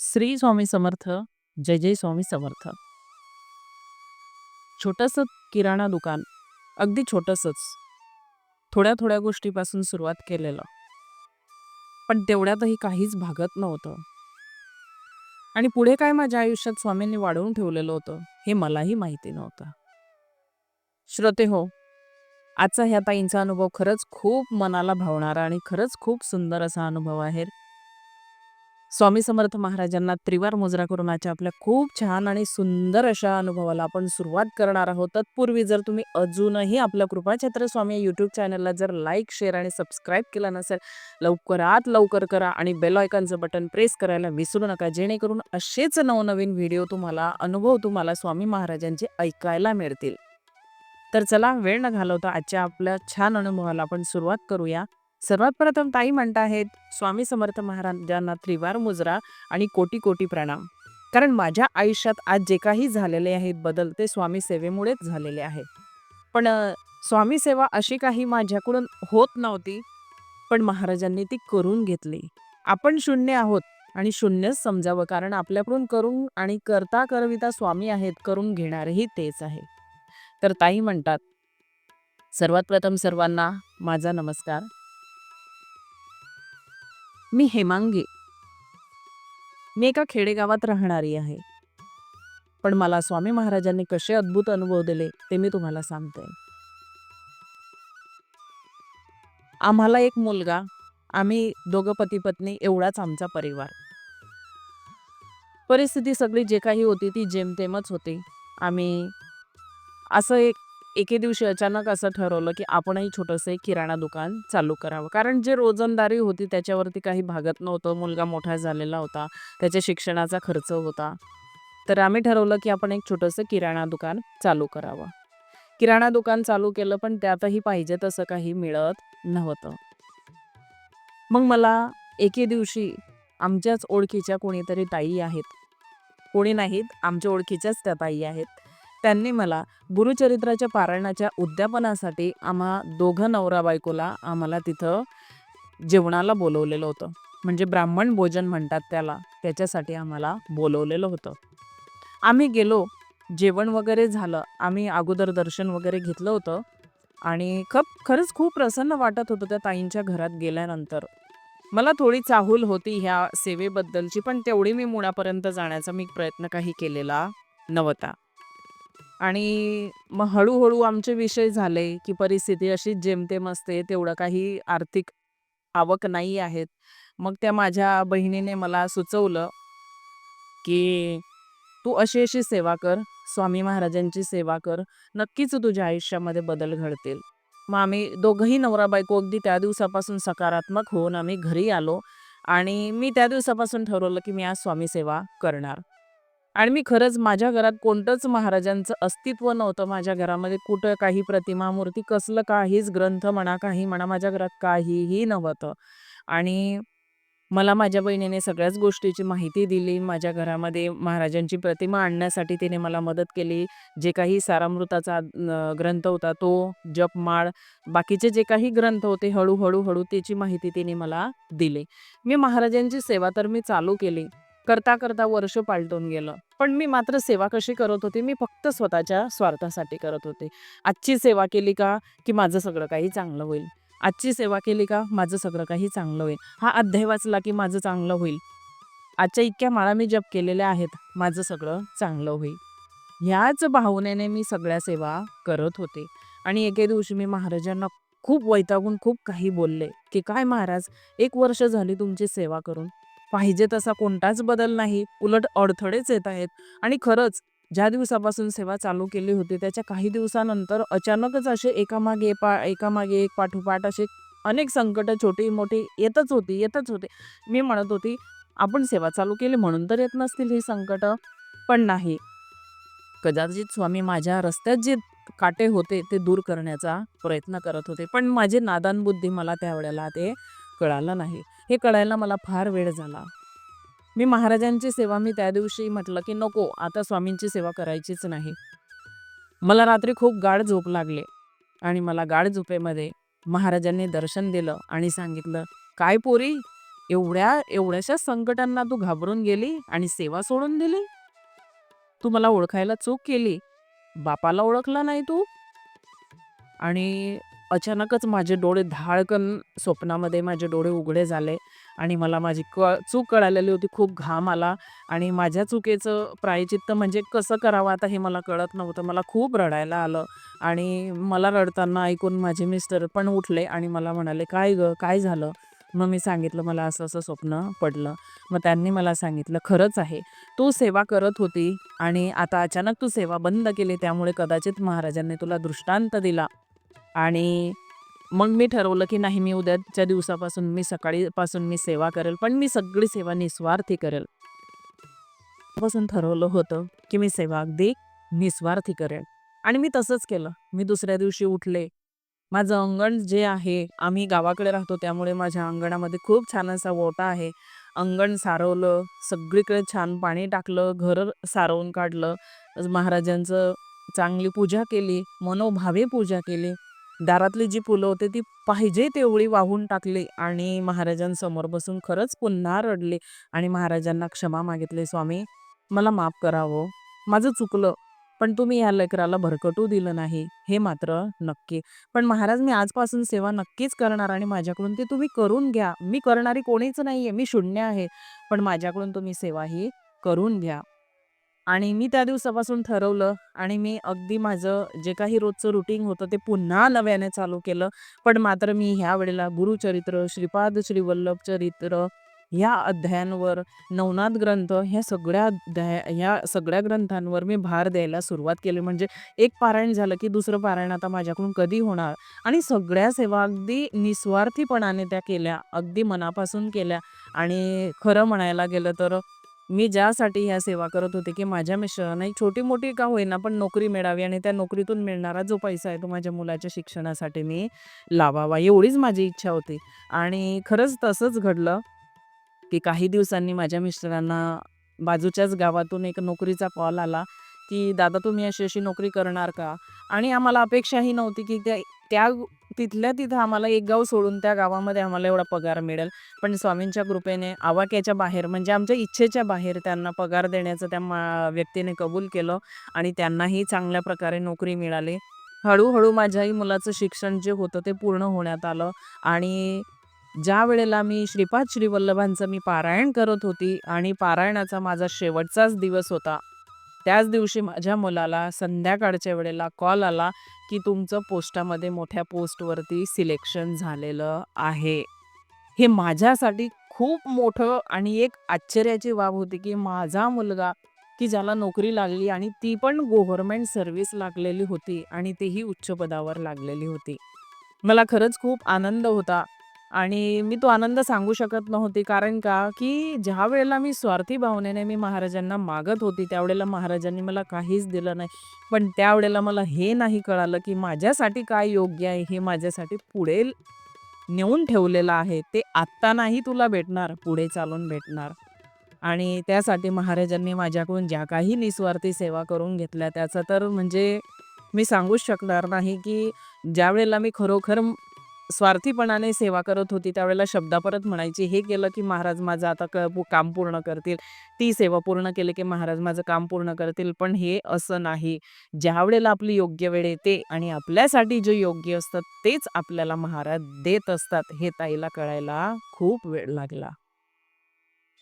श्री स्वामी समर्थ जय जय स्वामी समर्थ. छोटंसं किराणा दुकान अगदी छोटंसंच. थोड्या थोड्या गोष्टीपासून सुरुवात केलेलं. पण तेवढ्यातही काहीच भागत नव्हतं. आणि पुढे काय माझ्या आयुष्यात स्वामींनी वाढवून ठेवलेलं होतं हे मलाही माहिती नव्हतं. श्रोते हो आजचा ह्या ताईंचा अनुभव खरंच खूप मनाला भावणारा आणि खरंच खूप सुंदर असा अनुभव आहे. स्वामी समर्थ महाराजांना त्रिवार मुजरा करून आजच्या आपल्या खूप छान आणि सुंदर अशा अनुभवाला आपण सुरुवात करणार आहोत. तत्पूर्वी जर तुम्ही अजूनही आपलं कृपाछत्र स्वामी या यूट्यूब चॅनलला जर लाईक शेअर आणि सबस्क्राईब केलं नसेल लवकरात लवकर करा आणि बेल आयकॉनचं बटन प्रेस करायला विसरू नका. जेणेकरून असेच नवनवीन व्हिडिओ तुम्हाला अनुभव तुम्हाला स्वामी महाराजांचे ऐकायला मिळतील. तर चला वेळ न घालवता आजच्या आपल्या छान अनुभवाला आपण सुरुवात करूया. सर्वात प्रथम ताई म्हणत आहेत स्वामी समर्थ महाराजांना त्रिवार मुजरा आणि कोटी कोटी प्रणाम. कारण माझ्या आयुष्यात आज जे काही झालेले आहेत बदल ते स्वामी सेवेमुळेच झालेले आहे पण स्वामी सेवा अशी काही माझ्याकडून होत नव्हती पण महाराजांनी ती करून घेतली. आपण शून्य आहोत आणि शून्यच समजावं कारण आपल्याकडून करून आणि करता करविता स्वामी आहेत करून घेणारही तेच आहे. तर ताई म्हणतात सर्वात प्रथम सर्वांना माझा नमस्कार. मी हेमांगी. मी एका खेडेगावात राहणारी आहे. पण मला स्वामी महाराजांनी कसे अद्भुत अनुभव दिले ते मी तुम्हाला सांगते. आम्हाला एक मुलगा आम्ही दोघं पती पत्नी एवढाच आमचा परिवार. परिस्थिती सगळी जे काही होती ती जेमतेमच होती. आम्ही असं एक एके दिवशी अचानक असं ठरवलं की आपणही छोटंसं एक किराणा दुकान चालू करावं. कारण जे रोजंदारी होती त्याच्यावरती काही भागत नव्हतं. मुलगा मोठा झालेला होता. त्याच्या शिक्षणाचा खर्च होता. तर आम्ही ठरवलं की आपण एक छोटंसं किराणा दुकान चालू करावं. किराणा दुकान चालू केलं पण त्यातही पाहिजे तसं काही मिळत नव्हतं. मग मला एके दिवशी आमच्याच ओळखीच्या कोणीतरी ताई आहेत. कोणी नाहीत आमच्या ओळखीच्याच त्या ताई आहेत. त्यांनी मला गुरुचरित्राच्या पारायणाच्या उद्यापनासाठी आम्हा दोघं नवरा बायकोला आम्हाला तिथं जेवणाला बोलवलेलं होतं. म्हणजे ब्राह्मण भोजन म्हणतात त्याला त्याच्यासाठी आम्हाला बोलवलेलं होतं. आम्ही गेलो जेवण वगैरे झालं. आम्ही अगोदर दर्शन वगैरे घेतलं होतं. आणि खप खरंच खूप प्रसन्न वाटत होतं त्या ताईंच्या घरात गेल्यानंतर. मला थोडी चाहूल होती ह्या सेवेबद्दलची पण तेवढी मी मुळापर्यंत जाण्याचा मी प्रयत्न काही केलेला नव्हता. आणि मग हळूहळू आमचे विषय झाले की परिस्थिती अशी जेमतेम असते तेवढं काही आर्थिक आवक नाही आहेत. मग त्या माझ्या बहिणीने मला सुचवलं की तू अशी अशी सेवा कर स्वामी महाराजांची सेवा कर नक्कीच तुझ्या आयुष्यामध्ये बदल घडतील. मग आम्ही दोघंही नवरा बायको अगदी त्या दिवसापासून सकारात्मक होऊन आम्ही घरी आलो आणि मी त्या दिवसापासून ठरवलं की मी आज स्वामी सेवा करणार. आणि मी खरंच माझ्या घरात कोणतंच महाराजांचं अस्तित्व नव्हतं माझ्या घरामध्ये. कुठं काही प्रतिमा मूर्ती कसलं काहीच ग्रंथ म्हणा काही म्हणा माझ्या घरात काहीही नव्हतं. आणि मला माझ्या बहिणीने सगळ्याच गोष्टीची माहिती दिली. माझ्या घरामध्ये महाराजांची प्रतिमा आणण्यासाठी तिने मला मदत केली. जे काही सारामृताचा ग्रंथ होता तो जपमाळ बाकीचे जे काही ग्रंथ होते हळूहळू हळू त्याची माहिती तिने मला दिली. मी महाराजांची सेवा तर मी चालू केली. करता करता वर्ष पालटून गेलं. पण मी मात्र सेवा कशी करत होते मी फक्त स्वतःच्या स्वार्थासाठी करत होते. आजची सेवा केली का की माझं सगळं काही चांगलं होईल? आजची सेवा केली का माझं सगळं काही चांगलं होईल? हा अध्याय वाचला की माझं चांगलं होईल? आजच्या इतक्या माळा मी जप केलेल्या आहेत माझं सगळं चांगलं होईल. ह्याच भावनेने मी सगळ्या सेवा करत होते. आणि एके दिवशी मी महाराजांना खूप वैतागून खूप काही बोलले की काय महाराज एक वर्ष झाली तुमची सेवा करून. पाहिजे तसा कोणताच बदल नाही. उलट अडथळेच येत आहेत. आणि खरंच ज्या दिवसापासून सेवा चालू केली होती त्याच्या काही दिवसानंतर अचानकच असे एकामागे पा एकामागे एक पाठोपाठ असे अनेक संकट छोटी मोठी येतच होती येतच होते. मी म्हणत होती आपण सेवा चालू केली म्हणून तर येत नसतील ही संकट. पण नाही. कदाचित स्वामी माझ्या रस्त्यात जे काटे होते ते दूर करण्याचा प्रयत्न करत होते. पण माझे नादान बुद्धी मला त्यावेळेला ते कळालं नाही हे कळायला मला फार वेळ झाला मी महाराजांची सेवा मी त्या दिवशी म्हटलं की नको आता स्वामींची सेवा करायचीच नाही मला रात्री खूप गाढ झोप लागले आणि मला गाढ झोपेमध्ये महाराजांनी दर्शन दिलं आणि सांगितलं काय पोरी एवढ्या एवढ्याशा संकटांना तू घाबरून गेली आणि सेवा सोडून दिली? तू मला ओळखायला चूक केली. बापाला ओळखला नाही तू?" आणि अचानकच माझे डोळे धाळकन स्वप्नामध्ये माझे डोळे उघडे झाले आणि मला माझी क चूक कळालेली होती. खूप घाम आला आणि माझ्या चुकीचं प्रायचित्त म्हणजे कसं करावं आता हे मला कळत नव्हतं. मला खूप रडायला आलं आणि मला रडताना ऐकून माझे मिस्टर पण उठले आणि मला म्हणाले, "काय गं, काय झालं?" मग मी सांगितलं, "मला असं-असं स्वप्न पडलं." मग त्यांनी मला सांगितलं, "खरंच आहे. तू सेवा करत होती आणि आता अचानक तू सेवा बंद केली. त्यामुळे कदाचित महाराजांनी तुला दृष्टांत दिला." आणि मग मी ठरवलं, की नाही मी उद्याच्या दिवसापासून मी सकाळीपासून मी सेवा करेल, पण मी सगळी सेवा निस्वार्थी करेल. पासून ठरवलं होतं, की मी सेवा अगदी निस्वार्थी करेल आणि मी तसंच केलं. मी दुसऱ्या दिवशी उठले. माझं अंगण जे आहे, आम्ही गावाकडे राहतो त्यामुळे माझ्या अंगणामध्ये खूप छान असा ओटा आहे. अंगण सारवलं, सगळीकडे छान पाणी टाकलं, घर सारवून काढलं. महाराजांचं चांगली पूजा केली, मनोभावे पूजा केली. दारातली जी फुलं होती ती पाहिजे तेवढी वाहून टाकली आणि महाराजांसमोर बसून खरंच पुन्हा रडले आणि महाराजांना क्षमा मागितले "स्वामी, मला माफ करावं माझं चुकलं. पण तुम्ही ह्या लेकराला भरकटू दिलं नाही, हे मात्र नक्की. पण महाराज मी आजपासून सेवा नक्कीच करणार आणि माझ्याकडून ती तुम्ही करून घ्या. मी करणारी कोणीच नाहीये. मी शून्य आहे. पण माझ्याकडून तुम्ही सेवा ही करून घ्या." आणि मी त्या दिवसापासून ठरवलं आणि मी अगदी माझं जे काही रोजचं रुटीन होतं ते पुन्हा नव्याने चालू केलं. पण मात्र मी ह्या वेळेला गुरुचरित्र, श्रीपाद श्रीवल्लभ चरित्र ह्या अध्यायांवर, नवनाथ ग्रंथ ह्या सगळ्या अध्याय ह्या सगळ्या ग्रंथांवर मी भार द्यायला सुरुवात केली. म्हणजे एक पारायण झालं, की दुसरं पारायण आता माझ्याकडून कधी होणार? आणि सगळ्या सेवा अगदी निस्वार्थीपणाने त्या केल्या. अगदी मनापासून केल्या आणि खरं म्हणायला गेलं तर मी ज्यासाठी ह्या सेवा करत होते, की माझ्या मिस्टरांना एक छोटी-मोठी का होईना पण नोकरी मिळावी आणि त्या नोकरीतून मिळणारा जो पैसा आहे तो माझ्या मुलाच्या शिक्षणासाठी मी लावावा, एवढीच माझी इच्छा होती. आणि खरंच तसंच घडलं, की काही दिवसांनी माझ्या मिस्टरांना बाजूच्याच गावातून एक नोकरीचा कॉल आला, की "दादा तुम्ही अशी-अशी नोकरी करणार का?" आणि आम्हाला अपेक्षाही नव्हती, की त्या त्या तिथल्या तिथं आम्हाला एक गाव सोडून त्या गावामध्ये आम्हाला एवढा पगार मिळेल. पण स्वामींच्या कृपेने आवाक्याच्या बाहेर म्हणजे आमच्या इच्छेच्या बाहेर त्यांना पगार देण्याचं त्या मा व्यक्तीने कबूल केलं आणि त्यांनाही चांगल्या प्रकारे नोकरी मिळाली. हळूहळू माझ्याही मुलाचं शिक्षण जे होतं ते पूर्ण होण्यात आलं आणि ज्या वेळेला मी श्रीपाद श्रीवल्लभांचं मी पारायण करत होती आणि पारायणाचा माझा शेवटचाच दिवस होता. त्याच दिवशी माझ्या मुलाला संध्याकाळच्या वेळेला कॉल आला, की तुमचं पोस्टामध्ये मोठ्या पोस्टवरती सिलेक्शन झालेलं आहे. हे माझ्यासाठी खूप मोठं आणि एक आश्चर्याची बाब होती, की माझा मुलगा, की ज्याला नोकरी लागली आणि ती पण गव्हर्नमेंट सर्व्हिस लागलेली होती आणि तेही उच्च पदावर लागलेली होती. मला खरंच खूप आनंद होता आणि मी तो आनंद सांगू शकत नव्हती. कारण का, की ज्या वेळेला मी स्वार्थी भावनेने मी महाराजांना मागत होती, त्यावेळेला महाराजांनी मला काहीच दिलं नाही. पण त्यावेळेला मला हे नाही कळालं, की माझ्यासाठी काय योग्य आहे, हे माझ्यासाठी पुढे नेऊन ठेवलेलं आहे. ते आत्ता नाही तुला भेटणार, पुढे चालून भेटणार. आणि त्यासाठी महाराजांनी माझ्याकडून ज्या काही निस्वार्थी सेवा करून घेतल्या, त्याचं तर म्हणजे मी सांगूच शकणार नाही, की ज्यावेळेला मी खरोखर स्वार्थीपणाने सेवा करत होती, त्यावेळेला शब्दापरत म्हणायची, "हे केलं, की महाराज माझं आता काम पूर्ण करतील. ती सेवा पूर्ण केली, की महाराज माझं काम पूर्ण करतील." पण हे असं नाही. ज्या वेळेला आपली योग्य वेळ येते आणि आपल्यासाठी जे योग्य असतं, तेच आपल्याला महाराज देत असतात, हे ताईला कळायला खूप वेळ लागला.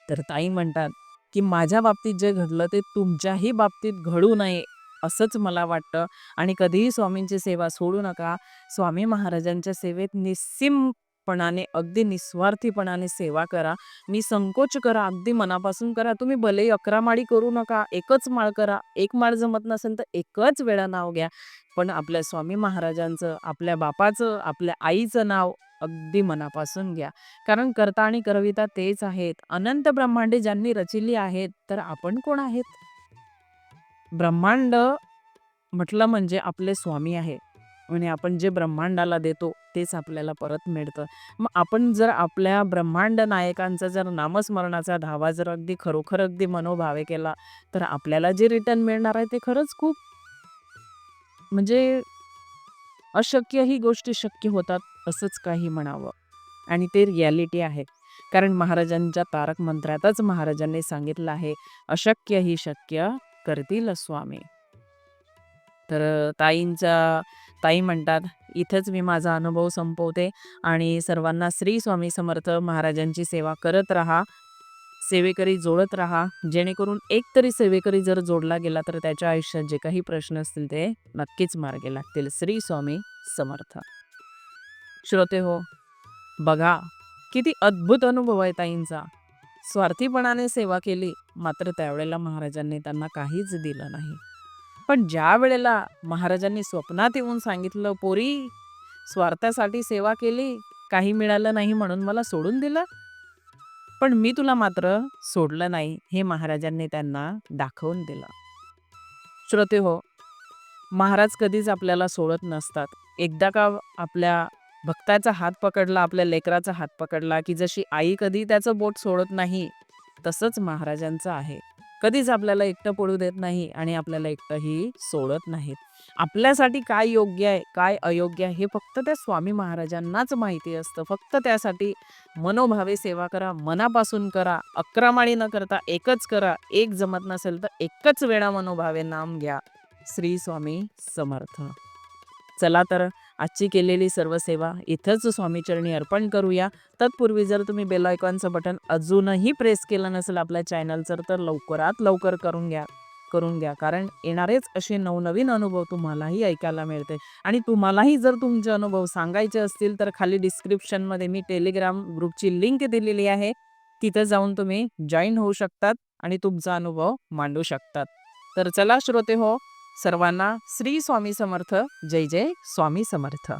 तर ताई म्हणतात, की माझ्या बाबतीत जे घडलं ते तुमच्याही बाबतीत घडू नये, असंच मला वाटतं आणि कधीही स्वामींची सेवा सोडू नका. स्वामी महाराजांच्या सेवेत निस्सीमपणाने, अगदी निस्वार्थीपणाने सेवा करा. मी संकोच करा, अगदी मनापासून करा. तुम्ही भलेही 11 माळी करू नका, एकच माळ करा. एक माळ जमत नसेल तर एकच वेळा नाव घ्या. पण आपल्या स्वामी महाराजांचं, आपल्या बापाचं, आपल्या आईचं नाव अगदी मनापासून घ्या. कारण कर्ता आणि करविता तेच आहेत. अनंत ब्रह्मांडे ज्यांनी रचिली आहेत, तर आपण कोण आहेत? ब्रह्मांड म्हटलं म्हणजे आपले स्वामी आहे आणि आपण जे ब्रह्मांडाला देतो, तेच आपल्याला परत मिळतं. मग आपण जर आपल्या ब्रह्मांड नायकांचा जर नामस्मरणाचा धावा जर अगदी खरोखर अगदी मनोभावे केला, तर आपल्याला जे रिटर्न मिळणार आहे, ते खरंच खूप म्हणजे अशक्य ही गोष्टी शक्य होतात, असंच काही म्हणावं आणि ते रिॲलिटी आहे. कारण महाराजांच्या तारक मंत्रातच महाराजांनी सांगितलं आहे अशक्य ही शक्य करतील स्वामी. तर ताईंचा ताई म्हणतात इथेच मी माझा अनुभव संपवते आणि सर्वांना श्री स्वामी समर्थ महाराजांची सेवा करत राहा सेवेकरी जोडत राहा. जेणेकरून एक तरी सेवेकरी जर जोडला गेला तर त्याच्या आयुष्यात जे काही प्रश्न असतील ते नक्कीच मार्गे लागतील. श्री स्वामी समर्थ. श्रोते हो बघा किती अद्भुत अनुभव आहे ताईंचा. स्वार्थीपणाने सेवा केली मात्र त्यावेळेला महाराजांनी त्यांना काहीच दिलं नाही. पण ज्या वेळेला महाराजांनी स्वप्नात येऊन सांगितलं पोरी स्वार्थासाठी सेवा केली काही मिळालं नाही म्हणून मला सोडून दिलं? पण मी तुला मात्र सोडलं नाही हे महाराजांनी त्यांना दाखवून दिलं. श्रोते हो महाराज कधीच आपल्याला सोडत नसतात. एकदा का आपल्या भक्ताचा हात पकडला आपल्या लेकराचा हात पकडला की जशी आई कधी त्याचं बोट सोडत नाही तसंच महाराजांचं आहे. कधीच आपल्याला एकटं पडू देत नाही आणि आपल्याला एकटंही सोडत नाहीत. आपल्यासाठी काय योग्य आहे काय अयोग्य आहे हे फक्त त्या स्वामी महाराजांनाच माहिती असतं. फक्त त्यासाठी मनोभावे सेवा करा मनापासून करा अक्रमाळी न करता एकच करा एक जमत नसेल तर एकच वेळा मनोभावे नाम घ्या. श्री स्वामी समर्थ. चला तर आजची केलेली सर्व सेवा इथंच स्वामीचरणी अर्पण करूया. तत्पूर्वी जर तुम्ही बेल आयकॉनचं बटन अजूनही प्रेस केलं नसेल आपल्या चॅनलचं तर लवकरात लवकर करून घ्या करून घ्या. कारण येणारेच असे नवनवीन अनुभव तुम्हालाही ऐकायला मिळते. आणि तुम्हालाही जर तुमचे अनुभव सांगायचे असतील तर खाली डिस्क्रिप्शनमध्ये मी टेलिग्राम ग्रुपची लिंक दिलेली आहे. तिथं जाऊन तुम्ही जॉईन होऊ शकतात आणि तुमचा अनुभव मांडू शकतात. तर चला श्रोते हो सर्वांना श्री स्वामी समर्थ. जय जय स्वामी समर्थ.